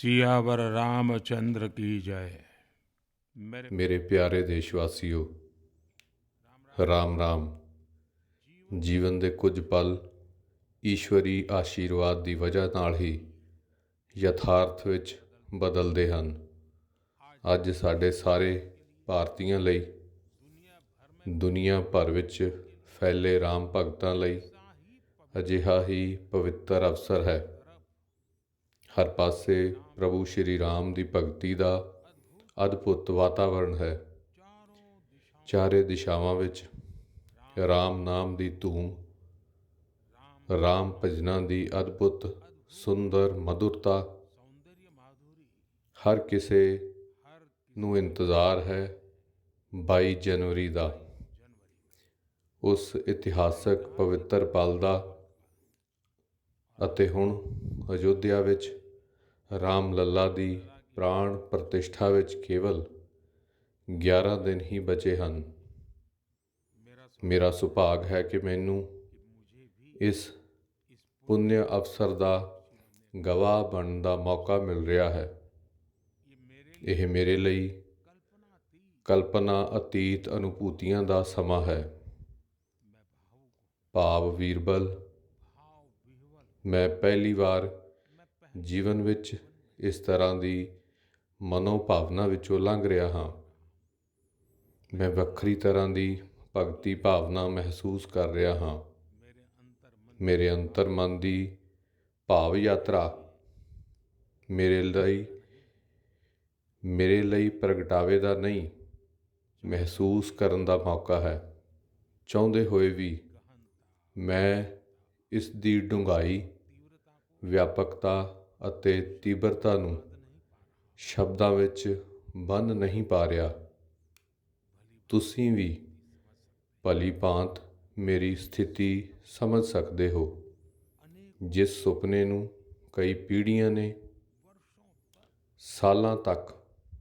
ਸਿਆਵਰ ਰਾਮਚੰਦਰ ਕੀ ਜੈ ਮੇਰੇ ਪਿਆਰੇ ਦੇਸ਼ਵਾਸੀਓ ਰਾਮ ਰਾਮ ਜੀਵਨ ਦੇ ਕੁਝ ਪਲ ਈਸ਼ਵਰੀ ਆਸ਼ੀਰਵਾਦ ਦੀ ਵਜ੍ਹਾ ਨਾਲ ਹੀ ਯਥਾਰਥ ਵਿੱਚ ਬਦਲਦੇ ਹਨ ਅੱਜ ਸਾਡੇ ਸਾਰੇ ਭਾਰਤੀਆਂ ਲਈ ਦੁਨੀਆ ਭਰ ਵਿੱਚ ਫੈਲੇ ਰਾਮ ਭਗਤਾਂ ਲਈ ਅਜਿਹਾ ਹੀ ਪਵਿੱਤਰ ਅਵਸਰ ਹੈ ਹਰ ਪਾਸੇ ਪ੍ਰਭੂ ਸ਼੍ਰੀ ਰਾਮ ਦੀ ਭਗਤੀ ਦਾ ਅਦਭੁਤ ਵਾਤਾਵਰਣ ਹੈ। ਚਾਰੇ ਦਿਸ਼ਾਵਾਂ ਵਿੱਚ ਰਾਮ ਨਾਮ ਦੀ ਧੂਮ ਰਾਮ ਭਜਨਾਂ ਦੀ ਅਦਭੁਤ, ਸੁੰਦਰ ਮధుਰਤਾ ਹਰ ਕਿਸੇ ਨੂੰ ਇੰਤਜ਼ਾਰ ਹੈ 22 ਜਨਵਰੀ ਦਾ। ਉਸ ਇਤਿਹਾਸਕ ਪਵਿੱਤਰ ਪਲ ਦਾ ਅਤੇ ਹੁਣ ਅਯੋਧਿਆ ਵਿੱਚ ਰਾਮ ਲੱਲਾ ਦੀ ਪ੍ਰਾਣ ਪ੍ਰਤਿਸ਼ਠਾ ਵਿੱਚ ਕੇਵਲ 11 ਦਿਨ ਹੀ ਬਚੇ ਹਨ। ਮੇਰਾ ਸੁਭਾਗ ਹੈ ਕਿ ਮੈਨੂੰ ਇਸ ਪੁੰਨਿਆ ਅਵਸਰ ਦਾ ਗਵਾਹ ਬਣਨ ਦਾ ਮੌਕਾ ਮਿਲ ਰਿਹਾ ਹੈ। ਇਹ ਮੇਰੇ ਲਈ ਕਲਪਨਾ, ਅਤੀਤ, ਅਨੁਭੂਤੀਆਂ ਦਾ ਸਮਾਂ ਹੈ। ਭਾਵ ਵੀਰਬਲ, ਮੈਂ ਪਹਿਲੀ ਵਾਰ ਜੀਵਨ ਵਿੱਚ ਇਸ ਤਰ੍ਹਾਂ ਦੀ ਮਨੋਭਾਵਨਾ ਵਿੱਚੋਂ ਲੰਘ ਰਿਹਾ ਹਾਂ। ਮੈਂ ਵੱਖਰੀ ਤਰ੍ਹਾਂ ਦੀ ਭਗਤੀ ਭਾਵਨਾ ਮਹਿਸੂਸ ਕਰ ਰਿਹਾ ਹਾਂ। ਮੇਰੇ ਅੰਤਰ ਮਨ ਦੀ ਭਾਵ ਯਾਤਰਾ ਮੇਰੇ ਲਈ ਮੇਰੇ ਲਈ ਪ੍ਰਗਟਾਵੇ ਦਾ ਨਹੀਂ, ਮਹਿਸੂਸ ਕਰਨ ਦਾ ਮੌਕਾ ਹੈ। ਚਾਹੁੰਦੇ ਹੋਏ ਵੀ ਮੈਂ ਇਸ ਦੀ ਡੂੰਘਾਈ, ਵਿਆਪਕਤਾ ਅਤੇ ਤੀਬਰਤਾ ਨੂੰ ਸ਼ਬਦਾਂ ਵਿੱਚ ਬੰਨ ਨਹੀਂ ਪਾ ਰਿਹਾ। ਤੁਸੀਂ ਵੀ ਭਲੀ ਭਾਂਤ ਮੇਰੀ ਸਥਿਤੀ ਸਮਝ ਸਕਦੇ ਹੋ। ਜਿਸ ਸੁਪਨੇ ਨੂੰ ਕਈ ਪੀੜ੍ਹੀਆਂ ਨੇ ਸਾਲਾਂ ਤੱਕ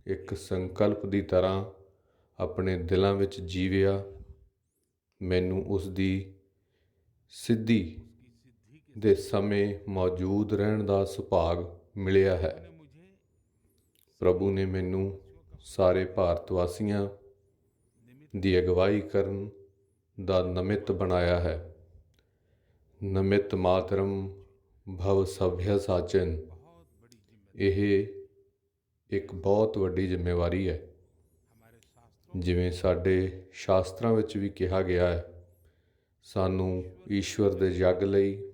ਇੱਕ ਸੰਕਲਪ ਦੀ ਤਰ੍ਹਾਂ ਆਪਣੇ ਦਿਲਾਂ ਵਿੱਚ ਜੀਵਿਆ, ਮੈਨੂੰ ਉਸ ਦੀ ਸਿੱਧੀ ਦੇ ਸਮੇਂ ਮੌਜੂਦ ਰਹਿਣ ਦਾ ਸੁਭਾਗ ਮਿਲਿਆ ਹੈ। ਪ੍ਰਭੂ ਨੇ ਮੈਨੂੰ ਸਾਰੇ ਭਾਰਤ ਵਾਸੀਆਂ ਦੀ ਅਗਵਾਈ ਕਰਨ ਦਾ ਨਮਿਤ ਬਣਾਇਆ ਹੈ। ਨਮਿਤ ਮਾਤਰਮ ਭਵ ਸਭਿਆ ਸਾਚਨ। ਇਹ ਇੱਕ ਬਹੁਤ ਵੱਡੀ ਜ਼ਿੰਮੇਵਾਰੀ ਹੈ। ਜਿਵੇਂ ਸਾਡੇ ਸ਼ਾਸਤਰਾਂ ਵਿੱਚ ਵੀ ਕਿਹਾ ਗਿਆ ਹੈ, ਸਾਨੂੰ ਈਸ਼ਵਰ ਦੇ ਯੱਗ ਲਈ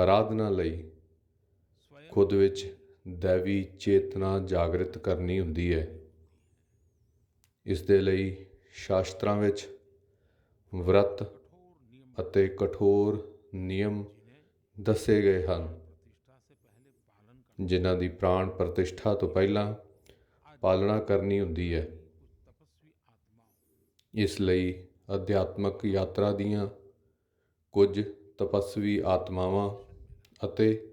ਆਰਾਧਨਾ ਲਈ ਖੁਦ ਵਿੱਚ ਦੇਵੀ ਚੇਤਨਾ ਜਾਗਰਿਤ ਕਰਨੀ ਹੁੰਦੀ ਹੈ। ਇਸ ਦੇ ਲਈ ਸ਼ਾਸਤਰਾਂ ਵਿੱਚ ਵਰਤ ਅਤੇ ਕਠੋਰ ਨਿਯਮ ਦੱਸੇ ਗਏ ਹਨ, ਜਿਨ੍ਹਾਂ ਦੀ ਪ੍ਰਾਣ ਪ੍ਰਤਿਸ਼ਠਾ ਤੋਂ ਪਹਿਲਾਂ ਪਾਲਣਾ ਕਰਨੀ ਹੁੰਦੀ ਹੈ। ਇਸ ਲਈ ਅਧਿਆਤਮਕ ਯਾਤਰਾ ਦੀਆਂ ਕੁਝ ਤਪਸਵੀ ਆਤਮਾਵਾਂ ਅਤੇ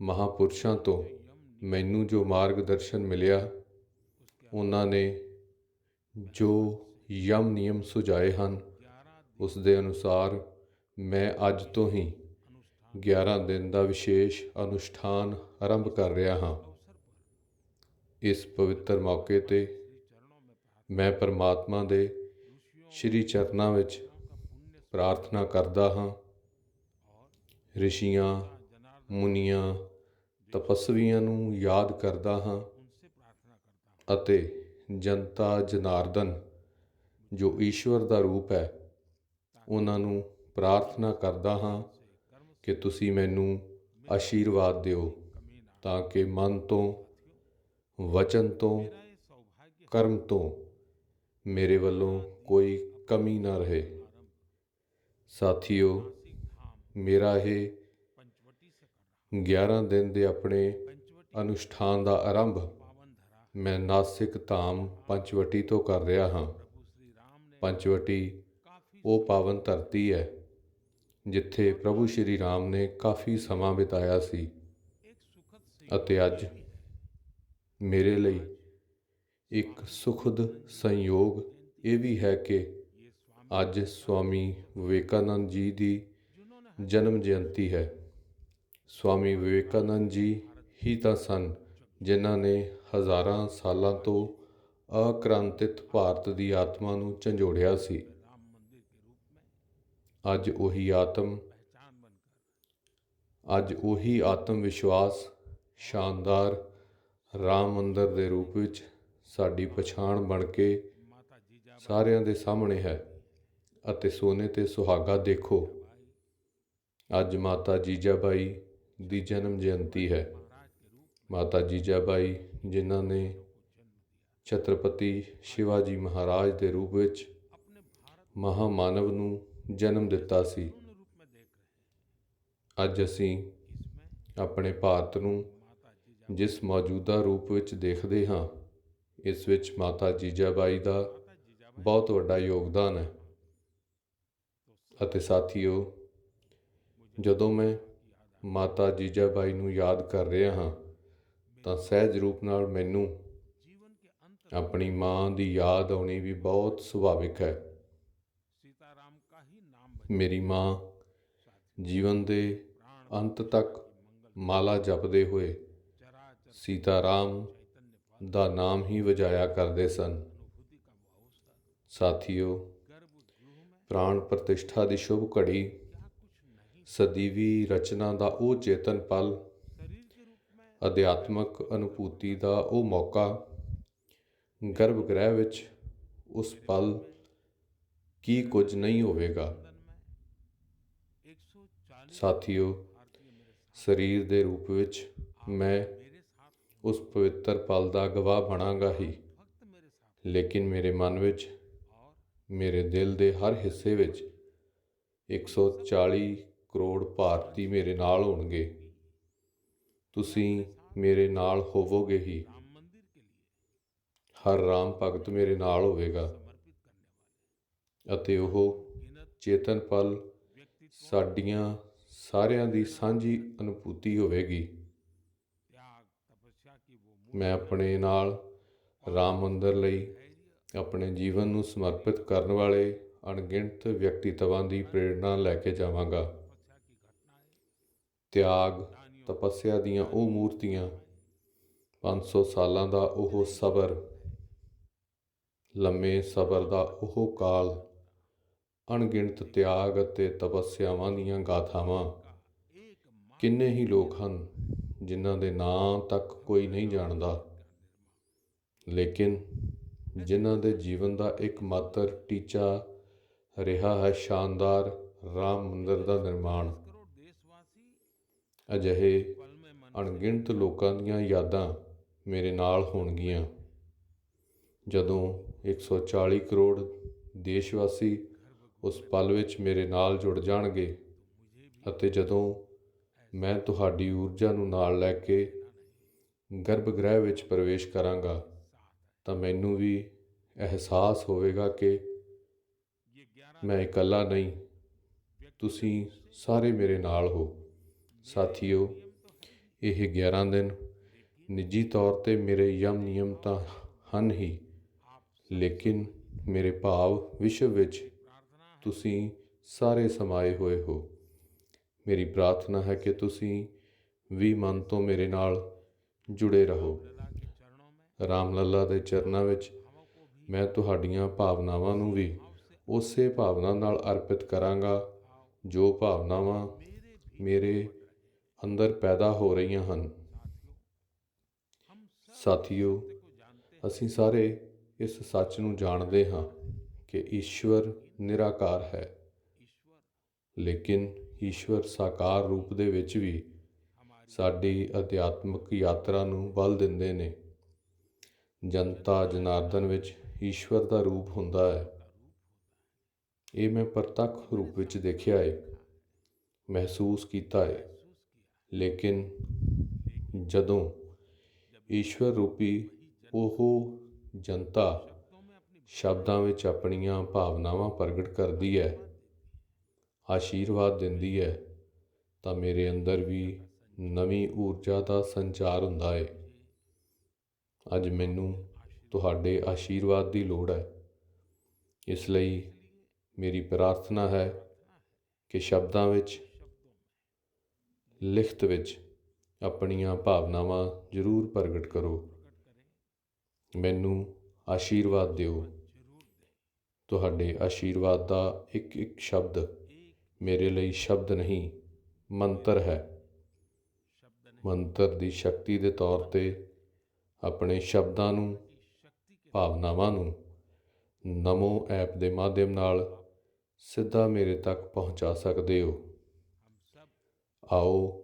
ਮਹਾਂਪੁਰਸ਼ਾਂ ਤੋਂ ਮੈਨੂੰ ਜੋ ਮਾਰਗਦਰਸ਼ਨ ਮਿਲਿਆ, ਉਹਨਾਂ ਨੇ ਜੋ ਯਮ ਨਿਯਮ ਸੁਝਾਏ ਹਨ, ਉਸ ਦੇ ਅਨੁਸਾਰ ਮੈਂ ਅੱਜ ਤੋਂ ਹੀ 11 ਦਿਨ ਦਾ ਵਿਸ਼ੇਸ਼ ਅਨੁਸ਼ਠਾਨ ਆਰੰਭ ਕਰ ਰਿਹਾ ਹਾਂ। ਇਸ ਪਵਿੱਤਰ ਮੌਕੇ ਤੇ ਮੈਂ ਪਰਮਾਤਮਾ ਦੇ ਸ਼੍ਰੀ ਚਰਨਾਂ ਵਿੱਚ ਪ੍ਰਾਰਥਨਾ ਕਰਦਾ ਹਾਂ, ਰਿਸ਼ੀਆਂ ਮੁਨੀਆਂ ਤਪਸਵੀਆਂ ਨੂੰ ਯਾਦ ਕਰਦਾ ਹਾਂ ਅਤੇ ਜਨਤਾ ਜਨਾਰਦਨ, ਜੋ ਈਸ਼ਵਰ ਦਾ ਰੂਪ ਹੈ, ਉਹਨਾਂ ਨੂੰ ਪ੍ਰਾਰਥਨਾ ਕਰਦਾ ਹਾਂ ਕਿ ਤੁਸੀਂ ਮੈਨੂੰ ਆਸ਼ੀਰਵਾਦ ਦਿਓ ਤਾਂ ਕਿ ਮਨ ਤੋਂ, ਵਚਨ ਤੋਂ, ਕਰਮ ਤੋਂ ਮੇਰੇ ਵੱਲੋਂ ਕੋਈ ਕਮੀ ਨਾ ਰਹੇ। ਸਾਥੀਓ, ਮੇਰਾ ਇਹ 11 ਦਿਨ ਦੇ ਆਪਣੇ ਅਨੁਸ਼ਠਾਨ ਦਾ ਆਰੰਭ ਮੈਂ ਨਾਸਿਕ ਧਾਮ ਪੰਚਵਟੀ ਤੋਂ ਕਰ ਰਿਹਾ ਹਾਂ। ਪੰਚਵਟੀ ਉਹ ਪਾਵਨ ਧਰਤੀ ਹੈ ਜਿੱਥੇ ਪ੍ਰਭੂ ਸ਼੍ਰੀ ਰਾਮ ਨੇ ਕਾਫੀ ਸਮਾਂ ਬਿਤਾਇਆ ਸੀ ਅਤੇ ਅੱਜ ਮੇਰੇ ਲਈ ਇੱਕ ਸੁਖਦ ਸੰਯੋਗ ਇਹ ਵੀ ਹੈ ਕਿ ਅੱਜ ਸਵਾਮੀ ਵਿਵੇਕਾਨੰਦ ਜੀ ਦੀ ਜਨਮ ਜਯੰਤੀ ਹੈ। ਸਵਾਮੀ ਵਿਵੇਕਾਨੰਦ ਜੀ ਹੀ ਤਾਂ ਸਨ, ਜਿਨ੍ਹਾਂ ਨੇ ਹਜ਼ਾਰਾਂ ਸਾਲਾਂ ਤੋਂ ਅਕ੍ਰਾਂਤਿਤ ਭਾਰਤ ਦੀ ਆਤਮਾ ਨੂੰ ਝੰਜੋੜਿਆ ਸੀ। ਅੱਜ ਉਹੀ ਆਤਮ, ਅੱਜ ਉਹੀ ਆਤਮ ਵਿਸ਼ਵਾਸ ਸ਼ਾਨਦਾਰ ਰਾਮ ਮੰਦਰ ਦੇ ਰੂਪ ਵਿੱਚ ਸਾਡੀ ਪਛਾਣ ਬਣ ਕੇ ਸਾਰਿਆਂ ਦੇ ਸਾਹਮਣੇ ਹੈ ਅਤੇ ਸੋਨੇ ਤੇ ਸੁਹਾਗਾ ਦੇਖੋ। ਅੱਜ ਮਾਤਾ ਜੀਜਾਬਾਈ ਦੀ ਜਨਮ ਜਯੰਤੀ ਹੈ। ਮਾਤਾ ਜੀਜਾਬਾਈ ਜਿਨ੍ਹਾਂ ਨੇ ਛਤਰਪਤੀ ਸ਼ਿਵਾਜੀ ਮਹਾਰਾਜ ਦੇ ਰੂਪ ਵਿੱਚ ਮਹਾਮਾਨਵ ਨੂੰ ਜਨਮ ਦਿੱਤਾ ਸੀ। ਅੱਜ ਅਸੀਂ ਆਪਣੇ ਭਾਰਤ ਨੂੰ ਜਿਸ ਮੌਜੂਦਾ ਰੂਪ ਵਿੱਚ ਦੇਖਦੇ ਹਾਂ, ਇਸ ਵਿੱਚ ਮਾਤਾ ਜੀਜਾਬਾਈ ਦਾ ਬਹੁਤ ਵੱਡਾ ਯੋਗਦਾਨ ਹੈ। ਅਤੇ ਸਾਥੀਓ, ਜਦੋਂ ਮੈਂ ਮਾਤਾ ਜੀਜਾਬਾਈ ਨੂੰ ਯਾਦ ਕਰ ਰਿਹਾ ਹਾਂ, ਤਾਂ ਸਹਿਜ ਰੂਪ ਨਾਲ ਮੈਨੂੰ ਆਪਣੀ ਮਾਂ ਦੀ ਯਾਦ ਆਉਣੀ ਵੀ ਬਹੁਤ ਸੁਭਾਵਿਕ ਹੈ। ਮੇਰੀ ਮਾਂ ਜੀਵਨ ਦੇ ਅੰਤ ਤੱਕ ਮਾਲਾ ਜਪਦੇ ਹੋਏ ਸੀਤਾਰਾਮ ਦਾ ਨਾਮ ਹੀ ਵਜਾਇਆ ਕਰਦੇ ਸਨ। ਸਾਥੀਓ, ਪ੍ਰਾਣ ਪ੍ਰਤਿਸ਼ਠਾ ਦੀ ਸ਼ੁਭ ਘੜੀ ਸਦੀਵੀ ਰਚਨਾ ਦਾ ਉਹ ਚੇਤਨ ਪਲ, ਅਧਿਆਤਮਕ ਅਨੁਭੂਤੀ ਦਾ ਉਹ ਮੌਕਾ ਗਰਭ ਗ੍ਰਹਿ ਵਿੱਚ ਉਸ ਪਲ ਕੀ ਕੁਝ ਨਹੀਂ ਹੋਵੇਗਾ। ਸਾਥੀਓ, ਸਰੀਰ ਦੇ ਰੂਪ ਵਿੱਚ ਮੈਂ ਉਸ ਪਵਿੱਤਰ ਪਲ ਦਾ ਗਵਾਹ ਬਣਾਂਗਾ ਹੀ। ਲੇਕਿਨ ਮੇਰੇ ਮਨ ਵਿੱਚ, ਮੇਰੇ ਦਿਲ ਦੇ ਹਰ ਹਿੱਸੇ ਵਿੱਚ 140 ਕਰੋੜ ਭਾਰਤੀ ਮੇਰੇ ਨਾਲ ਹੋਣਗੇ। ਤੁਸੀਂ ਮੇਰੇ ਨਾਲ ਹੋਵੋਗੇ ਹੀ। ਹਰ ਰਾਮ ਭਗਤ ਮੇਰੇ ਨਾਲ ਹੋਵੇਗਾ। ਅਤੇ ਉਹ ਚੇਤਨ ਪਲ ਸਾਡੀਆਂ ਸਾਰਿਆਂ ਦੀ ਸਾਂਝੀ ਅਨੁਭੂਤੀ ਹੋਵੇਗੀ। ਮੈਂ ਆਪਣੇ ਨਾਲ ਰਾਮ ਮੰਦਰ ਲਈ ਆਪਣੇ ਜੀਵਨ ਨੂੰ ਸਮਰਪਿਤ ਕਰਨ ਵਾਲੇ ਅਣਗਿਣਤ ਵਿਅਕਤੀਤਵਾਂ ਦੀ ਪ੍ਰੇਰਣਾ ਲੈ ਕੇ ਜਾਵਾਂਗਾ। ਤਿਆਗ, ਤਪੱਸਿਆ ਦੀਆਂ ਉਹ ਮੂਰਤੀਆਂ 500 ਸਾਲਾਂ ਦਾ ਉਹ ਸਬਰ, ਲੰਮੇ ਸਬਰ ਦਾ ਉਹ ਕਾਲ, ਅਣਗਿਣਤ ਤਿਆਗ ਅਤੇ ਤਪੱਸਿਆਵਾਂ ਦੀਆਂ ਗਾਥਾਵਾਂ। ਕਿੰਨੇ ਹੀ ਲੋਕ ਹਨ ਜਿਨ੍ਹਾਂ ਦੇ ਨਾਂ ਤੱਕ ਕੋਈ ਨਹੀਂ ਜਾਣਦਾ। ਲੇਕਿਨ ਜਿਨ੍ਹਾਂ ਦੇ ਜੀਵਨ ਦਾ ਇੱਕ ਮਾਤਰ ਟੀਚਾ ਰਿਹਾ ਹੈ ਸ਼ਾਨਦਾਰ ਰਾਮ ਮੰਦਰ ਦਾ ਨਿਰਮਾਣ ਅਜਿਹੇ ਅਣਗਿਣਤ ਲੋਕਾਂ ਦੀਆਂ ਯਾਦਾਂ ਮੇਰੇ ਨਾਲ ਹੋਣਗੀਆਂ। ਜਦੋਂ 140 ਕਰੋੜ ਦੇਸ਼ਵਾਸੀ ਉਸ ਪਲ ਵਿੱਚ ਮੇਰੇ ਨਾਲ ਜੁੜ ਜਾਣਗੇ ਅਤੇ ਜਦੋਂ ਮੈਂ ਤੁਹਾਡੀ ਊਰਜਾ ਨੂੰ ਨਾਲ ਲੈ ਕੇ ਗਰਭ ਗ੍ਰਹਿ ਵਿੱਚ ਪ੍ਰਵੇਸ਼ ਕਰਾਂਗਾ, ਤਾਂ ਮੈਨੂੰ ਵੀ ਅਹਿਸਾਸ ਹੋਵੇਗਾ ਕਿ ਮੈਂ ਇਕੱਲਾ ਨਹੀਂ, ਤੁਸੀਂ ਸਾਰੇ ਮੇਰੇ ਨਾਲ ਹੋ। ਸਾਥੀਓ, ਇਹ 11 ਦਿਨ ਨਿੱਜੀ ਤੌਰ ਤੇ ਮੇਰੇ ਯਮ ਨਿਯਮ ਤਾਂ ਹਨ ਹੀ, ਲੇਕਿਨ ਮੇਰੇ ਭਾਵ ਵਿਸ਼ਵ ਵਿੱਚ ਤੁਸੀਂ ਸਾਰੇ ਸਮਾਏ ਹੋਏ ਹੋ। ਮੇਰੀ ਪ੍ਰਾਰਥਨਾ ਹੈ ਕਿ ਤੁਸੀਂ ਵੀ ਮਨ ਤੋਂ ਮੇਰੇ ਨਾਲ ਜੁੜੇ ਰਹੋ। ਰਾਮ ਲੱਲਾ ਦੇ ਚਰਨਾਂ ਵਿੱਚ ਮੈਂ ਤੁਹਾਡੀਆਂ ਭਾਵਨਾਵਾਂ ਨੂੰ ਵੀ ਉਸੇ ਭਾਵਨਾ ਨਾਲ ਅਰਪਿਤ ਕਰਾਂਗਾ, ਜੋ ਭਾਵਨਾਵਾਂ ਮੇਰੇ ਅੰਦਰ ਪੈਦਾ ਹੋ ਰਹੀਆਂ ਹਨ। ਸਾਥੀਓ, ਅਸੀਂ ਸਾਰੇ ਇਸ ਸੱਚ ਨੂੰ ਜਾਣਦੇ ਹਾਂ ਕਿ ਈਸ਼ਵਰ ਨਿਰਾਕਾਰ ਹੈ। ਲੇਕਿਨ ਈਸ਼ਵਰ ਸਾਕਾਰ ਰੂਪ ਦੇ ਵਿੱਚ ਵੀ ਸਾਡੀ ਅਧਿਆਤਮਿਕ ਯਾਤਰਾ ਨੂੰ ਬਲ ਦਿੰਦੇ ਨੇ। ਜਨਤਾ ਜਨਾਰਦਨ ਵਿੱਚ ਈਸ਼ਵਰ ਦਾ ਰੂਪ ਹੁੰਦਾ ਹੈ। ਇਹ ਮੈਂ ਪ੍ਰਤੱਖ ਰੂਪ ਵਿੱਚ ਦੇਖਿਆ ਹੈ, ਮਹਿਸੂਸ ਕੀਤਾ ਹੈ। ਲੇਕਿਨ ਜਦੋਂ ਈਸ਼ਵਰ ਰੂਪੀ ਉਹ ਜਨਤਾ ਸ਼ਬਦਾਂ ਵਿੱਚ ਆਪਣੀਆਂ ਭਾਵਨਾਵਾਂ ਪ੍ਰਗਟ ਕਰਦੀ ਹੈ, ਆਸ਼ੀਰਵਾਦ ਦਿੰਦੀ ਹੈ, ਤਾਂ ਮੇਰੇ ਅੰਦਰ ਵੀ ਨਵੀਂ ਊਰਜਾ ਦਾ ਸੰਚਾਰ ਹੁੰਦਾ ਹੈ ਅੱਜ ਮੈਨੂੰ ਤੁਹਾਡੇ ਆਸ਼ੀਰਵਾਦ ਦੀ ਲੋੜ ਹੈ। ਇਸ ਲਈ ਮੇਰੀ ਪ੍ਰਾਰਥਨਾ ਹੈ ਕਿ ਸ਼ਬਦਾਂ ਵਿੱਚ ਲਿਖਤ ਵਿੱਚ ਆਪਣੀਆਂ ਭਾਵਨਾਵਾਂ ਜ਼ਰੂਰ ਪ੍ਰਗਟ ਕਰੋ। ਮੈਨੂੰ ਆਸ਼ੀਰਵਾਦ ਦਿਓ। ਤੁਹਾਡੇ ਆਸ਼ੀਰਵਾਦ ਦਾ ਇੱਕ ਇੱਕ ਸ਼ਬਦ ਮੇਰੇ ਲਈ ਸ਼ਬਦ ਨਹੀਂ, ਮੰਤਰ ਹੈ। ਮੰਤਰ ਦੀ ਸ਼ਕਤੀ ਦੇ ਤੌਰ ਤੇ ਆਪਣੇ ਸ਼ਬਦਾਂ ਨੂੰ, ਭਾਵਨਾਵਾਂ ਨੂੰ ਨਮੋ ਐਪ ਦੇ ਮਾਧਿਅਮ ਨਾਲ ਸਿੱਧਾ ਮੇਰੇ ਤੱਕ ਪਹੁੰਚਾ ਸਕਦੇ ਹੋ। ਆਓ,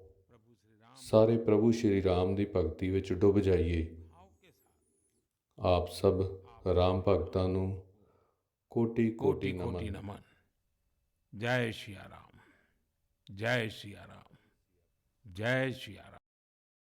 ਸਾਰੇ ਪ੍ਰਭੂ ਸ਼੍ਰੀ ਰਾਮ ਦੀ ਭਗਤੀ ਵਿੱਚ ਡੁੱਬ ਜਾਈਏ। ਆਪ ਸਭ ਰਾਮ ਭਗਤਾਂ ਨੂੰ ਕੋਟੀ ਕੋਟੀ ਨਮਨ। ਜੈ ਸ਼੍ਰੀ ਰਾਮ, ਜੈ ਸ਼੍ਰੀ ਰਾਮ, ਜੈ ਸ਼੍ਰੀ ਰਾਮ।